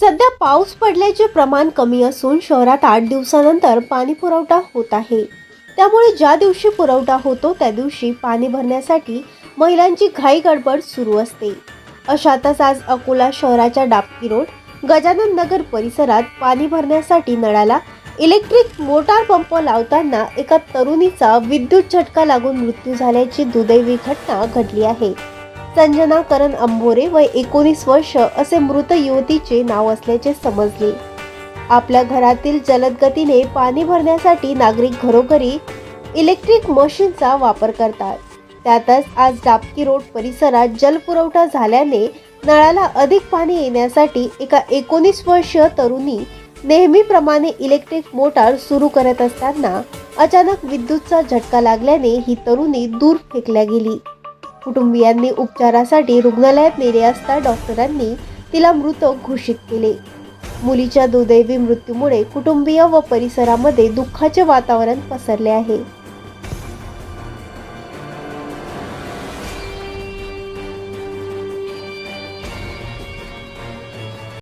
सध्या पाऊस पडल्याचे प्रमाण कमी असून शहरात आठ दिवसानंतर पाणी पुरवठा होत आहे. त्यामुळे ज्या दिवशी पुरवठा होतो त्या दिवशी पाणी भरण्यासाठी महिलांची घाई गडबड सुरू असते. अशातच आज अकोला शहराच्या डापकी रोड गजानन नगर परिसरात पाणी भरण्यासाठी नळाला इलेक्ट्रिक मोटार पंप लावताना एका तरुणीचा विद्युत झटका लागून मृत्यू झाल्याची दुदैवी घटना घडली आहे. संजना करण अंभोरे वय एकोणीस वर्ष असे मृत युवतीचे नाव असल्याचे समजले. आपल्या घरातील जलद गतीने पाणी भरण्यासाठी नागरिक घरोघरी इलेक्ट्रिक मशीनचा वापर करतात. त्यातच आज डापकी रोड परिसरात जलपुरवठा झाल्याने नळाला अधिक पाणी येण्यासाठी एका एकोणीस वर्षीय तरुणी नेहमीप्रमाणे इलेक्ट्रिक मोटार सुरू करत असताना अचानक विद्युतचा झटका लागल्याने ही तरुणी दूर फेकल्या गेली. कुटुंबियांनी उपचारासाठी रुग्णालयात नेले असता डॉक्टरांनी तिला मृत घोषित केले. मुलीच्या दुर्दैवी मृत्यूमुळे कुटुंबीय व परिसरामध्ये दुःखाचे वातावरण पसरले आहे.